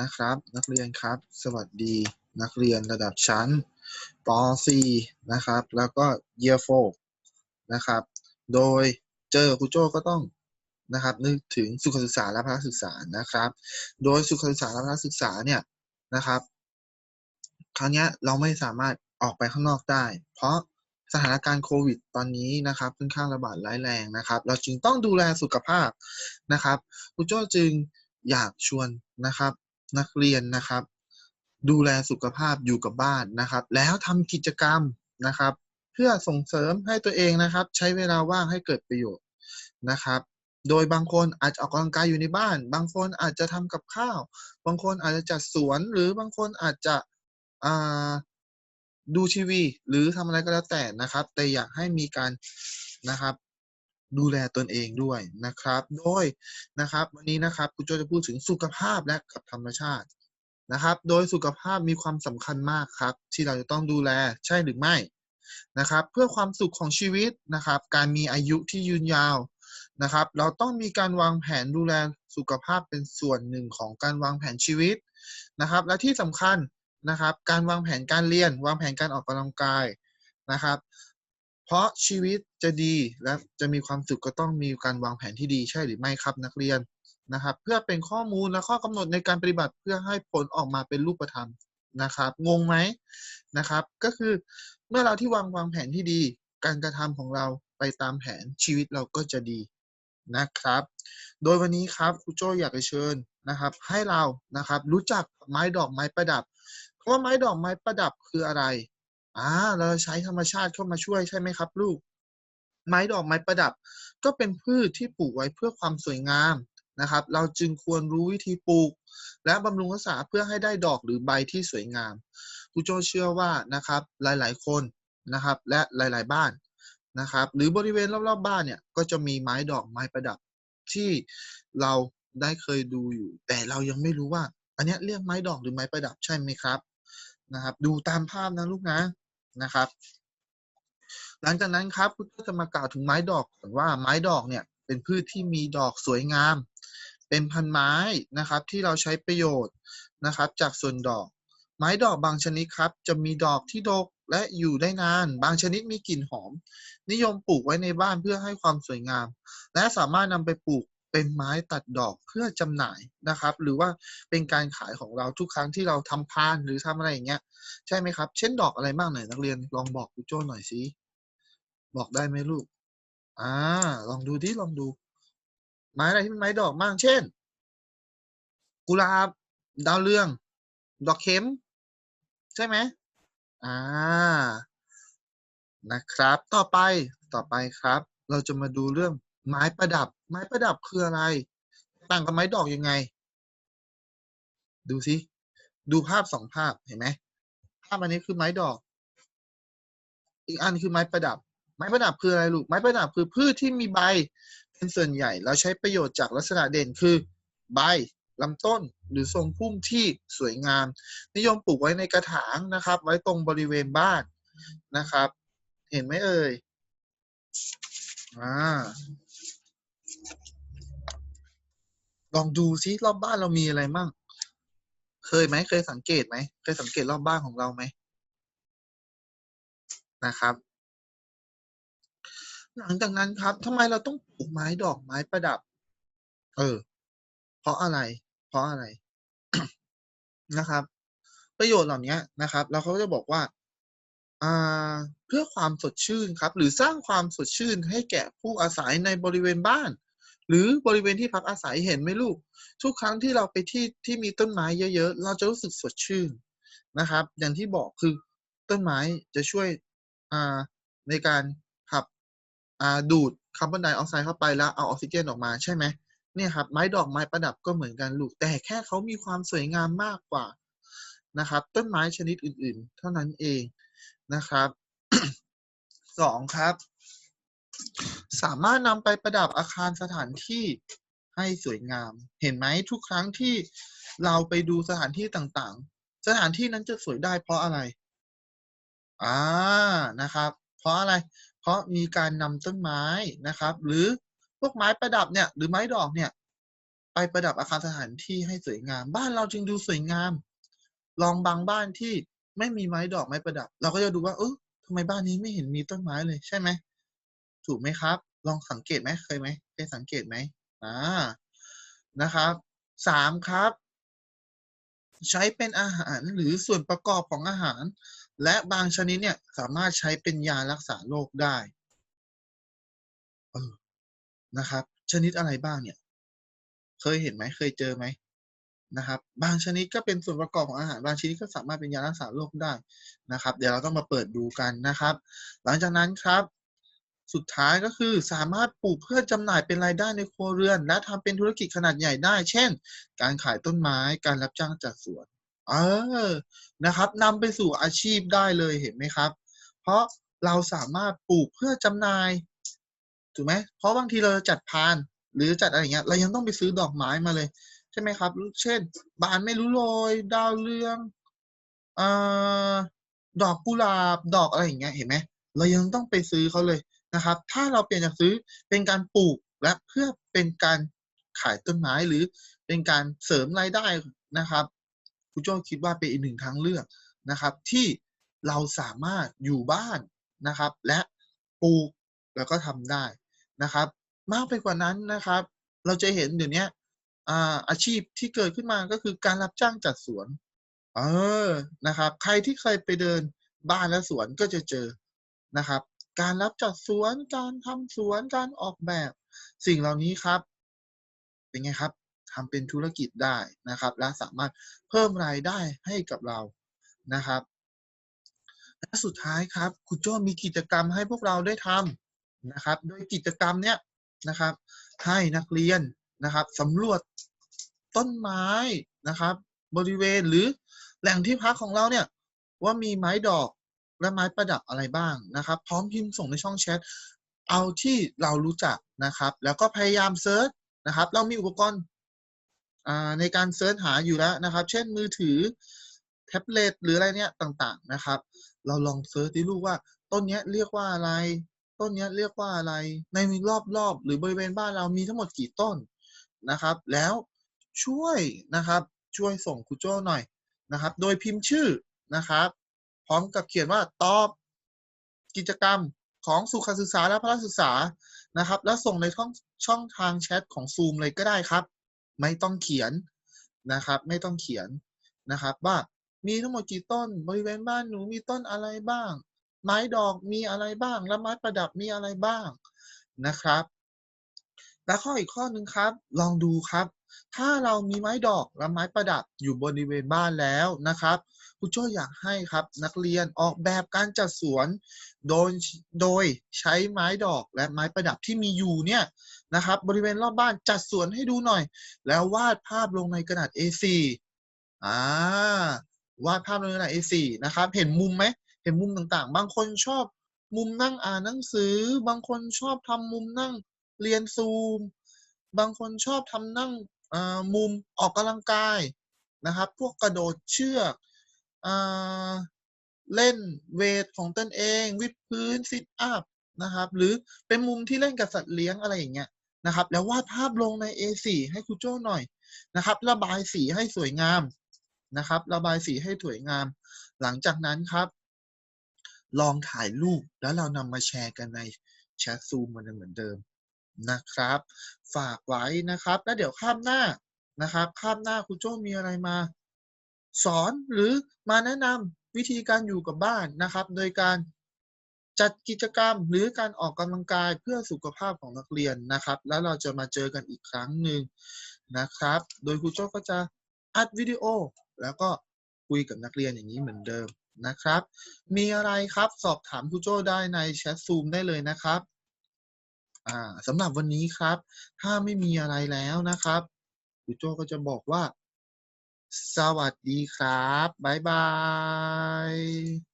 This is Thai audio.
นะครับ นักเรียนครับ สวัสดีนักเรียนระดับชั้นป .4 นะครับ แล้วก็ Year 4นะครับ โดยเจอครูโจ้ก็ต้องนะครับนึกถึงสุขศึกษาและพละศึกษานะครับ โดยสุขศึกษาและพละศึกษาเนี่ยนะครับ คราวนี้เราไม่สามารถออกไปข้างนอกได้ เพราะสถานการณ์โควิดตอนนี้นะครับค่อนข้างระบาดร้ายแรงนะครับ เราจึงต้องดูแลสุขภาพนะครับครูโจ้จึงอยากชวนนะครับ นักเรียนนะครับ ดูแลสุขภาพอยู่กับบ้านนะครับ แล้วทำกิจกรรมนะครับ เพื่อส่งเสริมให้ตัวเองนะครับ ใช้เวลาว่างให้เกิดประโยชน์นะครับ โดยบางคนอาจจะออกกำลังกายอยู่ในบ้าน บางคนอาจจะทำกับข้าว บางคนอาจจะจัดสวน หรือบางคนอาจจะดูทีวี หรือทำอะไรก็แล้วแต่นะครับ แต่อยากให้มีการนะครับ ดูแลตนเองด้วยนะครับ โดยนะครับวันนี้นะครับครูโจจะพูดถึงสุขภาพและกับธรรมชาตินะครับ โดยสุขภาพมีความสำคัญมากครับ ที่เราจะต้องดูแลใช่หรือไม่นะครับ เพื่อความสุขของชีวิตนะครับ การมีอายุที่ยืนยาวนะครับ เราต้องมีการวางแผนดูแลสุขภาพเป็นส่วนหนึ่งของการวางแผนชีวิตนะครับ และที่สำคัญนะครับ การวางแผนการเรียน วางแผนการออกกำลังกายนะครับ เพราะชีวิตจะดีและจะมีความสุขก็ต้องมีการวางแผนที่ดีใช่หรือไม่ครับนักเรียนนะครับ เพื่อเป็นข้อมูลและข้อกำหนดในการปฏิบัติเพื่อให้ผลออกมาเป็นรูปธรรมนะครับ งงไหมนะครับ ก็คือเมื่อเราที่วางวางแผนที่ดี การกระทำของเราไปตามแผนชีวิตเราก็จะดีนะครับ โดยวันนี้ครับครูโจอยากจะเชิญนะครับ ให้เรานะครับรู้จักไม้ดอกไม้ประดับคำว่าไม้ดอกไม้ประดับคืออะไร อ่าเราใช้ธรรมชาติเข้ามาช่วยใช่ไหมครับ ลูก ไม้ดอกไม้ประดับ ก็เป็นพืชที่ปลูกไว้เพื่อความสวยงามนะครับ เราจึงควรรู้วิธีปลูก และบำรุงรักษาเพื่อให้ได้ดอกหรือใบที่สวยงามครูโจเชื่อว่านะครับ หลายๆ คนนะครับ และหลาย ๆ บ้านนะครับ หรือบริเวณรอบ ๆ บ้านเนี่ยก็จะมีไม้ดอกไม้ประดับที่เราได้เคยดูอยู่ แต่เรายังไม่รู้ว่า อันนี้เรียกไม้ดอกหรือไม้ประดับใช่ไหมครับนะครับ ดูตามภาพนะลูกนะ นะครับ หลังจากนั้นครับก็จะมากล่าวถึงไม้ดอกก่อนว่าไม้ดอกเนี่ยเป็นพืชที่มีดอกสวยงาม เป็นพันไม้นะครับ ที่เราใช้ประโยชน์นะครับ จากส่วนดอก ไม้ดอกบางชนิดครับ จะมีดอกที่ดกและอยู่ได้นาน บางชนิดมีกลิ่นหอม นิยมปลูกไว้ในบ้านเพื่อให้ความสวยงาม และสามารถนำไปปลูก เป็นไม้ตัดดอกเพื่อจำหน่ายนะครับ หรือว่าเป็นการขายของเราทุกครั้งที่เราทำพานหรือทำอะไรอย่างเงี้ยใช่ไหมครับ เช่นดอกอะไรบ้างหน่อยนักเรียนลองบอกครูโจ้หน่อยสิบอกได้ไหมลูกอ่าลองดูดิลองดู ไม้อะไรที่เป็นไม้ดอกบ้างเช่น กุหลาบดาวเรือง ดอกเข็ม ใช่ไหมอ่านะครับ ต่อไปต่อไปครับ เราจะมาดูเรื่อง ไม้ประดับ ไม้ประดับคืออะไร ต่างกับไม้ดอกยังไง ดูสิดูภาพสองภาพเห็นไหมภาพอันนี้คือไม้ดอก อีกอันคือไม้ประดับ ไม้ประดับคืออะไรลูกไม้ประดับคือพืชที่มีใบ เป็นส่วนใหญ่เราใช้ประโยชน์จากลักษณะเด่นคือ ใบลำต้นหรือทรงพุ่มที่สวยงาม นิยมปลูกไว้ในกระถางนะครับ ไว้ตรงบริเวณบ้านนะครับ เห็นไหมเอ่ยอ่า ลองดูซิรอบบ้านเรามีอะไรมั่ง เคยไหมเคยสังเกตไหมเคยสังเกตรอบบ้านของเราไหมนะครับ หลังจากนั้นครับทำไมเราต้องปลูกไม้ดอกไม้ประดับ เออ เพราะอะไร เพราะอะไรนะครับ ประโยชน์เหล่านี้นะครับแล้วเขาจะบอกว่าอ่าเพื่อความสดชื่นครับ หรือสร้างความสดชื่นให้แก่ผู้อาศัยในบริเวณบ้าน หรือบริเวณที่พักอาศัยเห็นไหมลูก ทุกครั้งที่เราไปที่ที่มีต้นไม้เยอะ ๆ เราจะรู้สึกสดชื่นนะครับ อย่างที่บอกคือต้นไม้จะช่วยในการขับดูดคาร์บอนไดออกไซด์เข้าไปแล้วเอาออกซิเจนออกมาใช่ไหมเนี่ยครับไม้ดอกไม้ประดับก็เหมือนกันลูก แต่แค่เขามีความสวยงามมากกว่านะครับ ต้นไม้ชนิดอื่น ๆ เท่านั้นเองนะครับสองครับ สามารถนำไปประดับอาคารสถานที่ให้สวยงาม เห็นไหมทุกครั้งที่เราไปดูสถานที่ต่างๆ สถานที่นั้นจะสวยได้เพราะอะไรอ่านะครับ เพราะอะไร เพราะมีการนำต้นไม้นะครับ หรือพวกไม้ประดับเนี่ย หรือไม้ดอกเนี่ย ไปประดับอาคารสถานที่ให้สวยงาม บ้านเราจึงดูสวยงาม ลองบางบ้านที่ไม่มีไม้ดอกไม้ประดับ เราก็จะดูว่าเออทำไมบ้านนี้ไม่เห็นมีต้นไม้เลยใช่ไหม ถูกไหมครับ ลองสังเกตไหมเคยไหมเคยสังเกตไหมอ่านะครับสามครับ ใช้เป็นอาหารหรือส่วนประกอบของอาหาร และบางชนิดเนี่ยสามารถใช้เป็นยารักษาโรคได้เออนะครับ ชนิดอะไรบ้างเนี่ย เคยเห็นไหมเคยเจอไหมนะครับ บางชนิดก็เป็นส่วนประกอบของอาหาร บางชนิดก็สามารถเป็นยารักษาโรคได้นะครับ เดี๋ยวเราต้องมาเปิดดูกันนะครับ หลังจากนั้นครับ สุดท้ายก็คือสามารถปลูกเพื่อจำหน่ายเป็นรายได้ในครัวเรือน และทำเป็นธุรกิจขนาดใหญ่ได้ เช่น การขายต้นไม้การรับจ้างจัดสวนเออนะครับนำไปสู่อาชีพได้เลยเห็นไหมครับ เพราะเราสามารถปลูกเพื่อจำหน่ายถูกไหมเพราะบางทีเราจัดพาน หรือจัดอะไรเงี้ย เรายังต้องไปซื้อดอกไม้มาเลย ใช่ไหมครับ เช่น บานไม่รู้โรยดาวเรืองอดอกกุหลาบดอกอะไรอย่างเงี้ยเห็นไหมเรายังต้องไปซื้อเขาเลย นะครับ ถ้าเราเปลี่ยนจากซื้อเป็นการปลูกและเพื่อเป็นการขายต้นไม้หรือเป็นการเสริมรายได้นะครับคุณโจ้คิดว่าเป็นอีกหนึ่งทางเลือกนะครับ ที่เราสามารถอยู่บ้านนะครับ และปลูกแล้วก็ทำได้นะครับ มากไปกว่านั้นนะครับ เราจะเห็นเดี๋ยวนี้อาชีพที่เกิดขึ้นมาก็คือการรับจ้างจัดสวน เออนะครับ ใครที่เคยไปเดินบ้านและสวนก็จะเจอนะครับ การรับจัดสวน การทำสวน การออกแบบ สิ่งเหล่านี้ครับ เป็นไงครับทำเป็นธุรกิจได้นะครับ และสามารถเพิ่มรายได้ให้กับเรานะครับและสุดท้ายครับคุณโจ้มีกิจกรรมให้พวกเราได้ทำนะครับ โดยกิจกรรมเนี้ยนะครับ ให้นักเรียนนะครับสำรวจต้นไม้นะครับ บริเวณหรือแหล่งที่พักของเราเนี่ยว่ามีไม้ดอก และไม้ประดับอะไรบ้างนะครับ พร้อมพิมพ์ส่งในช่องแชทเอาที่เรารู้จักนะครับ แล้วก็พยายามเซิร์ชนะครับ เรามีอุปกรณ์ในการเซิร์ชหาอยู่แล้วนะครับ เช่นมือถือแท็บเล็ตหรืออะไรเนี่ยต่างๆนะครับ เราลองเซิร์ชดูลูกว่าต้นนี้เรียกว่าอะไร ต้นนี้เรียกว่าอะไร ในรอบๆหรือบริเวณบ้านเรามีทั้งหมดกี่ต้นนะครับ แล้วช่วยนะครับช่วยส่งครูโจ้หน่อยนะครับ โดยพิมพ์ชื่อนะครับ พร้อมกับเขียนว่าตอบกิจกรรมของสุขศึกษาและพระศึกษานะครับ แล้วส่งในช่องช่องทางแชทของซูมเลยก็ได้ครับ ไม่ต้องเขียนนะครับ ไม่ต้องเขียนนะครับว่ามีทั้งหมดกี่ต้นบริเวณบ้านหนูมีต้นอะไรบ้าง ไม้ดอกมีอะไรบ้าง และไม้ประดับมีอะไรบ้างนะครับ และข้ออีกข้อหนึ่งครับ ลองดูครับ ถ้าเรามีไม้ดอกและไม้ประดับอยู่บริเวณบ้านแล้วนะครับ รูโจ้อยากให้ครับนักเรียนออกแบบการจัดสวน โดยโดยใช้ไม้ดอกและไม้ประดับที่มีอยู่เนี่ยนะครับ บริเวณรอบบ้านจัดสวนให้ดูหน่อย แล้ววาดภาพลงในกระดาษ A4 อ่าวาดภาพลงในกระดาษ A4 นะครับ เห็นมุมไหมเห็นมุมต่างๆ บางคนชอบมุมนั่งอ่านหนังสือ บางคนชอบทำมุมนั่งเรียนซูม บางคนชอบทำนั่งมุมออกกำลังกายนะครับ พวกกระโดดเชือก เล่นเวทของตนเอง วิดพื้นซิทอัพนะครับ หรือเป็นมุมที่เล่นกับสัตว์เลี้ยงอะไรอย่างเงี้ยนะครับ แล้ววาดภาพลงใน A4 ให้ครูโจ้หน่อยนะครับ ระบายสีให้สวยงามนะครับ ระบายสีให้สวยงาม หลังจากนั้นครับ ลองถ่ายรูปแล้วเรานำมาแชร์กันในแชทซูมมันเหมือนเดิมนะครับ ฝากไว้นะครับ แล้วเดี๋ยวข้ามหน้านะครับ ข้ามหน้าครูโจ้มีอะไรมา สอนหรือมาแนะนำวิธีการอยู่กับบ้านนะครับ โดยการจัดกิจกรรมหรือการออกกำลังกายเพื่อสุขภาพของนักเรียนนะครับ แล้วเราจะมาเจอกันอีกครั้งหนึ่งนะครับ โดยครูโจ้ก็จะอัดวิดีโอ แล้วก็คุยกับนักเรียนอย่างนี้เหมือนเดิมนะครับ มีอะไรครับสอบถามครูโจ้ได้ในแชทซูมได้เลยนะครับสำหรับวันนี้ครับ ถ้าไม่มีอะไรแล้วนะครับครูโจ้ก็จะบอกว่า สวัสดีครับ บ๊ายบาย